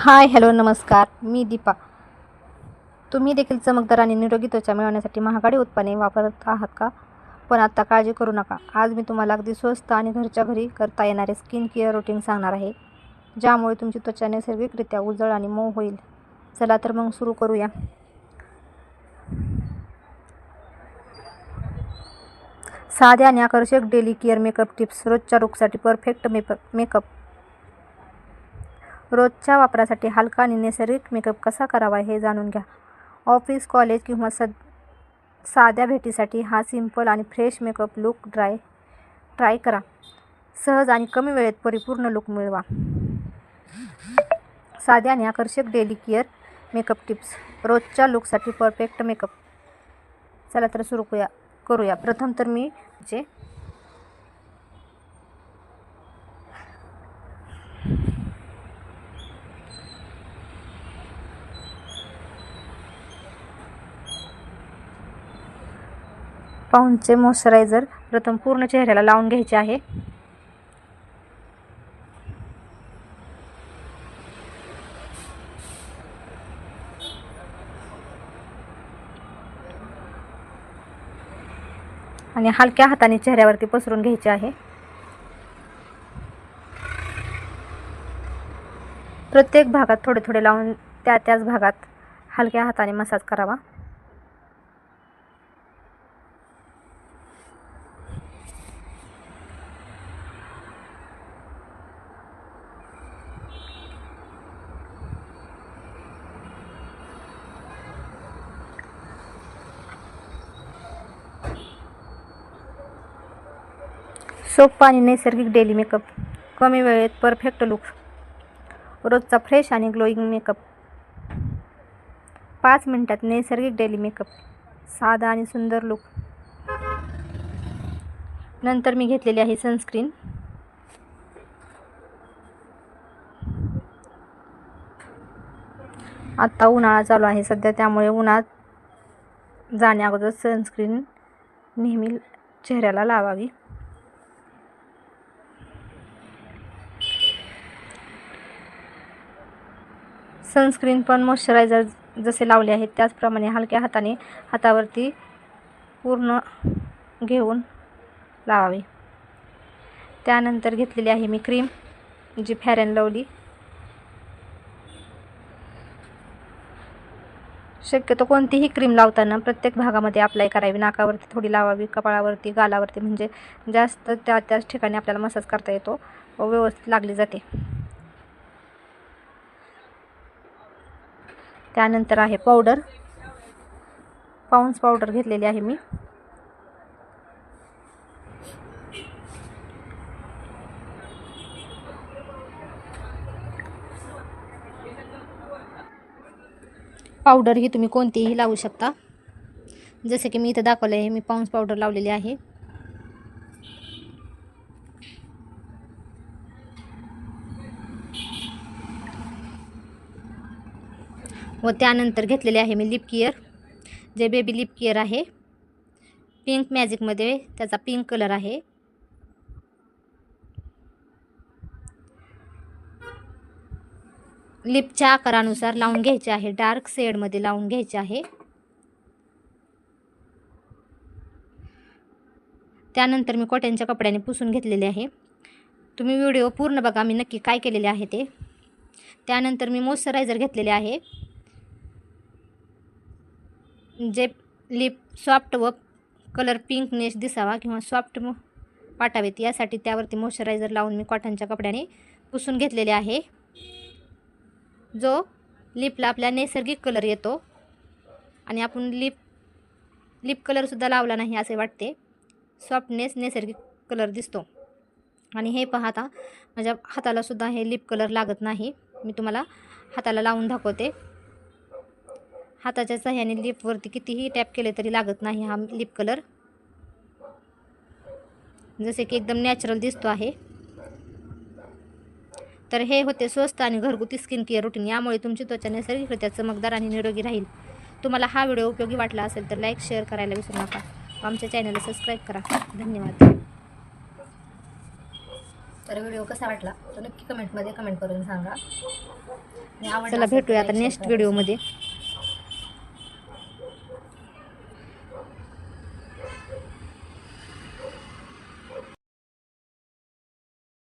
Hi hello नमस्कार. मी दीपा. तुम्ही देखील चमकदार आणि निरोगी त्वचा मिळवण्यासाठी महागडी उत्पादने वापरत आहात का? पण आत्ता काळजी करू नका. आज मी तुम्हाला अगदी स्वस्त आणि घरच्या घरी करता येणारे स्किन केअर रुटीन सांगणार आहे ज्यामुळे तुमची त्वचा नैसर्गिकरित्या उजळ आणि मऊ होईल. चला तर मग सुरू करूया. साध्या आणि आकर्षक डेली केअर मेकअप टिप्स रोजच्या रुखसाठी परफेक्ट मेकअप मेकअप रोजच्या वापरासाठी हलका आणि नैसर्गिक मेकअप कसा करावा हे जाणून घ्या. ऑफिस कॉलेज किंवा सद साध्या भेटीसाठी हा सिंपल आणि fresh makeup look dry try करा. सहज आणि कमी वेळेत परिपूर्ण लुक मिळवा. साध्या आणि आकर्षक डेली केअर मेकअप टिप्स. रोजच्या लुकसाठी परफेक्ट मेकअप. चला तर सुरू करूया करूया. प्रथम तर मी जे पाऊंडचे मॉइश्चरायझर प्रथम पूर्ण चेहऱ्याला लावून घ्यायचे आहे. आणि हलक्या हाताने चेहऱ्यावरती पसरून घ्यायचे आहे. प्रत्येक भागात थोडे थोडे लावून त्या त्याच भागात हलक्या हाताने मसाज करावा. सोपा आणि नैसर्गिक डेली मेकअप कमी वेळेत परफेक्ट लुक रोजचा फ्रेश आणि ग्लोईंग मेकअप पाच मिनटात नैसर्गिक डेली मेकअप साधा आणि सुंदर लुक नंतर मी घेतलेली आहे सनस्क्रीन आत्ता उन्हाळा चालू आहे सध्या त्यामुळे उन्हात जाण्या अगोदर सनस्क्रीन नेहमी चेहऱ्याला लावावी. सनस्क्रीन पण मॉइश्चरायझर जसे लावले आहेत त्याचप्रमाणे हलक्या हाताने हातावरती पूर्ण घेऊन लावावे. त्यानंतर घेतलेली आहे मी क्रीम जी फॅर अँड लवली शक्यतो कोणतीही क्रीम लावताना प्रत्येक भागामध्ये अप्लाय करावी. नाकावरती थोडी लावावी कपाळावरती गालावरती म्हणजे जास्त त्या त्याच ठिकाणी आपल्याला मसाज करता येतो व व्यवस्थित लागली जाते. त्यानंतर आहे पावडर पाऊन्स पावडर घेतलेली आहे मी. पावडर ही तुम्ही कोणतीही लावू शकता. जसे की मी इथं दाखवलं आहे मी पाऊन्स पावडर लावलेली आहे. व त्यानंतर घेतलेले आहे मी लिप केअर जे बेबी लिप केअर आहे पिंक मॅजिकमध्ये त्याचा पिंक कलर आहे. लिपच्या आकारानुसार लावून घ्यायचे आहे डार्क शेडमध्ये लावून घ्यायचे आहे. त्यानंतर मी कॉटनच्या कपड्याने पुसून घेतलेले आहे. तुम्ही व्हिडिओ पूर्ण बघा मी नक्की काय केलेले आहे ते. त्यानंतर मी मॉइश्चरायझर घेतलेले आहे. जे लिप सॉफ्ट व कलर पिंकनेस दिसावा किंवा सॉफ्ट वाटावेत यासाठी त्यावरती मॉइश्चरायझर लावून मी कॉटनच्या कपड्याने पुसून घेतलेले आहे. जो लिपला आपल्या नैसर्गिक कलर येतो आणि आपण लिप लिप कलरसुद्धा लावला नाही असे वाटते सॉफ्टनेस नैसर्गिक कलर दिसतो. आणि हे पाहता माझ्या हातालासुद्धा हे लिप कलर लागत नाही. मी तुम्हाला हाताला लावून दाखवते. हाताच्या सहाय्याने लिपवरती कितीही टॅप केले तरी लागत नाही हा लिप कलर जसे की एकदम नॅचरल दिसतो आहे. तर हे होते स्वस्त आणि घरगुती स्किन केअर रुटीन यामुळे तुमची त्वचा नैसर्गिकरित्या चमकदार आणि निरोगी राहील. तुम्हाला हा व्हिडिओ उपयोगी वाटला असेल तर लाईक शेअर करायला विसरू नका. आमच्या चॅनलला सबस्क्राईब करा. धन्यवाद. तर व्हिडिओ कसा वाटला? तो नक्की कमेंटमध्ये कमेंट करून सांगा. आवडलं चला भेटूया आता नेक्स्ट. व्हिडिओमध्ये